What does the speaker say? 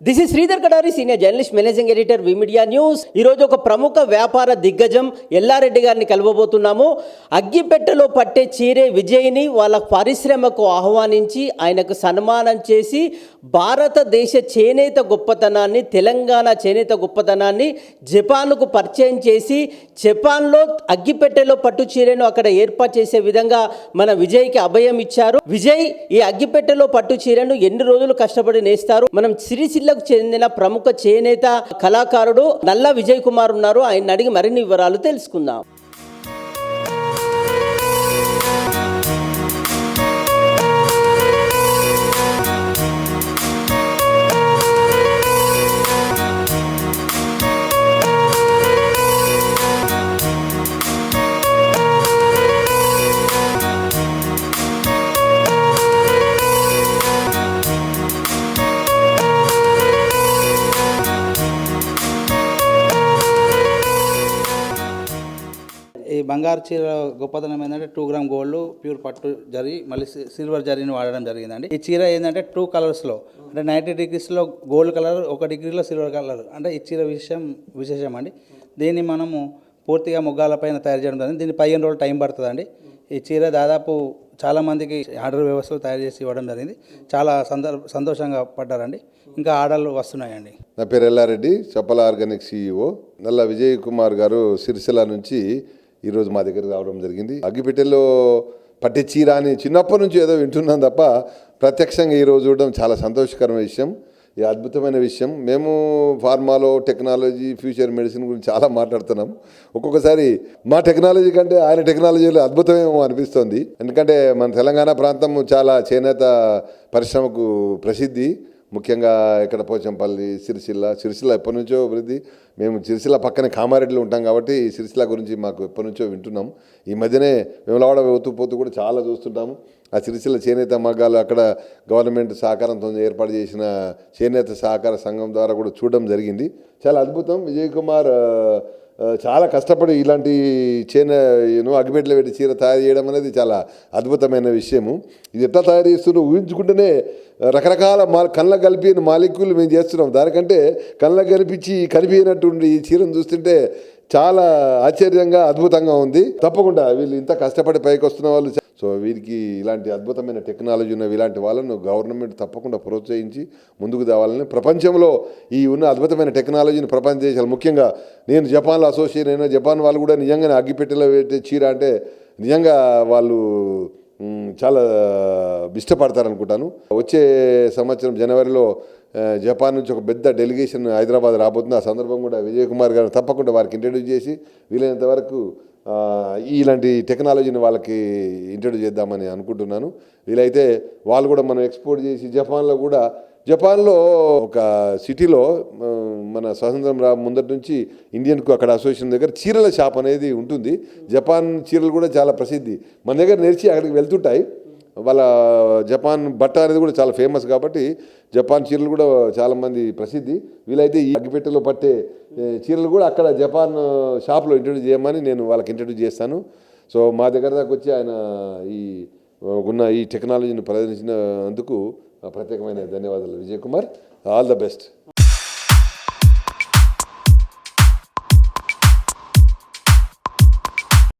This is Sridhar Kadari senior journalist managing editor V media news ఈరోజు ఒక ప్రముఖ వ్యాపార దిగ్గజం ఎల్లారెడ్డి గారిని కలవబోతున్నాము. అగ్గిపెట్టెలో పట్టే చీరే విజయ్ని వాళ్ళ పరిశ్రమకు ఆహ్వానించి ఆయనకు సన్మానం చేసి భారతదేశ చేనేత గొప్పతనాన్ని తెలంగాణ చేనేత గొప్పతనాన్ని జపాన్కు పరిచయం చేసి జపాన్లో అగ్గిపెట్టెలో పట్టు చీరను అక్కడ ఏర్పాటు చేసే విధంగా మన విజయ్కి అభయం ఇచ్చారు. విజయ్ ఈ అగ్గిపెట్టెలో పట్టు చీరను ఎన్ని రోజులు కష్టపడి నేస్తారు? మనం సిరిసిల్లకు చెందిన ప్రముఖ చేనేత కళాకారుడు నల్ల విజయ్ కుమార్ ఉన్నారు. ఆయన అడిగి మరిన్ని వివరాలు తెలుసుకుందాం. బంగారు చీర గొప్పతనం ఏంటంటే టూ గ్రామ్ గోల్డ్ ప్యూర్ పట్టు జరి మళ్ళీ సిల్వర్ జరీని వాడడం జరిగిందండి. ఈ చీర ఏంటంటే టూ కలర్స్లో అంటే నైంటీ డిగ్రీస్లో గోల్డ్ కలర్ ఒక డిగ్రీలో సిల్వర్ కలర్ అంటే ఈ చీర విషయం విశేషం అండి దీన్ని మనము పూర్తిగా ముగ్గాలపైన తయారు చేయడం జరిగింది. దీన్ని పదిహేను రోజులు టైం పడుతుందండి? ఈ చీర దాదాపు చాలామందికి ఆర్డర్ వ్యవస్థలు తయారు చేసి ఇవ్వడం జరిగింది. చాలా సందర్భ సంతోషంగా పడ్డారండి. ఇంకా ఆర్డర్లు వస్తున్నాయండి. నా పేరు ఎల్లారెడ్డి చప్పల ఆర్గానిక్ సీఈఓ నల్ల విజయ్ కుమార్ గారు సిరిసిల్ల నుంచి ఈరోజు మా దగ్గర రావడం జరిగింది. అగ్గిపెట్టెలో పట్టి చీర అని చిన్నప్పటి నుంచి ఏదో వింటున్నాం తప్ప ప్రత్యక్షంగా ఈరోజు చూడడం చాలా సంతోషకరమైన విషయం. ఈ అద్భుతమైన విషయం. మేము ఫార్మాలో టెక్నాలజీ ఫ్యూచర్ మెడిసిన్ గురించి చాలా మాట్లాడుతున్నాం. ఒక్కొక్కసారి మా టెక్నాలజీ కంటే ఆయన టెక్నాలజీలో అద్భుతమేమో అనిపిస్తుంది. ఎందుకంటే మన తెలంగాణ ప్రాంతం చాలా చేనేత పరిశ్రమకు ప్రసిద్ధి. ముఖ్యంగా ఇక్కడ పోచంపల్లి సిరిసిల్ల సిరిసిల్ల ఎప్పటి నుంచో అభివృద్ధి. మేము సిరిసిల్ల పక్కనే కామారెడ్డిలో ఉంటాం కాబట్టి సిరిసిల్ల గురించి మాకు ఎప్పటి నుంచో వింటున్నాం. ఈ మధ్యనే వేములవాడ పోతూ పోతూ కూడా చాలా చూస్తుంటాము. ఆ సిరిసిల్ల చేనేత మగ్గాలు అక్కడ గవర్నమెంట్ సహకారంతో ఏర్పాటు చేసిన చేనేత సహకార సంఘం ద్వారా కూడా చూడడం జరిగింది. చాలా అద్భుతం. విజయ్ కుమార్ చాలా కష్టపడి ఇలాంటి చేనే యూనో అగ్గిపెట్టెలు పెట్టి చీర తయారు చేయడం అనేది చాలా అద్భుతమైన విషయము. ఇది ఎట్లా తయారు చేస్తున్నారో? ఊహించుకుంటేనే రకరకాల మా కళ్ళ కలిపి మాలిక్యూలు మేము చేస్తున్నాం. దానికంటే కళ్ళ కనిపించి కనిపించినట్టుండి ఈ చీరను చూస్తుంటే చాలా ఆశ్చర్యంగా అద్భుతంగా ఉంది. తప్పకుండా వీళ్ళు ఇంత కష్టపడి పైకి వస్తున్న వాళ్ళు సో వీరికి ఇలాంటి అద్భుతమైన టెక్నాలజీ ఉన్నవి ఇలాంటి వాళ్ళను గవర్నమెంట్ తప్పకుండా ప్రోత్సహించి ముందుకు తేవాలని ప్రపంచంలో ఈ ఉన్న అద్భుతమైన టెక్నాలజీని ప్రపంచ దేశాలు ముఖ్యంగా నేను జపాన్లో అసోసియేట్ అయినా జపాన్ వాళ్ళు కూడా నిజంగానే అగ్గిపెట్టెలో పెట్టే చీర అంటే నిజంగా వాళ్ళు చాలా ఇష్టపడతారు అనుకుంటాను వచ్చే సంవత్సరం జనవరిలో జపాన్ నుంచి ఒక పెద్ద డెలిగేషన్ హైదరాబాద్ రాబోతుంది. ఆ సందర్భం కూడా విజయ్ కుమార్ గారు తప్పకుండా వారికి ఇంట్రడ్యూస్ చేసి వీలైనంత వరకు ఇలాంటి టెక్నాలజీని వాళ్ళకి ఇంట్రడ్యూస్ చేద్దామని అనుకుంటున్నాను. వీలైతే వాళ్ళు కూడా మనం ఎక్స్పోర్ట్ చేసి జపాన్లో కూడా జపాన్లో ఒక సిటీలో మన స్వాతంత్రం రా ముందటి నుంచి ఇండియన్కు అక్కడ అసోసియేషన్ దగ్గర చీరల షాప్ అనేది ఉంటుంది. జపాన్ చీరలు కూడా చాలా ప్రసిద్ధి. మన దగ్గర నేర్చి అక్కడికి వెళ్తుంటాయి. వాళ్ళ జపాన్ బట్ట అనేది కూడా చాలా ఫేమస్ కాబట్టి జపాన్ చీరలు కూడా చాలామంది ప్రసిద్ధి. వీలైతే ఈ అగ్గిపెట్టెలో పట్టే చీరలు కూడా అక్కడ జపాన్ షాప్లో ఇంట్రడ్యూస్ చేయమని నేను వాళ్ళకి ఇంట్రడ్యూస్ చేస్తాను. సో మా దగ్గర దాకా వచ్చి ఆయన ఈ ఉన్న ఈ టెక్నాలజీని ప్రదర్శించినందుకు ప్రత్యేకమైన ధన్యవాదాలు. Vijay Kumar all the best.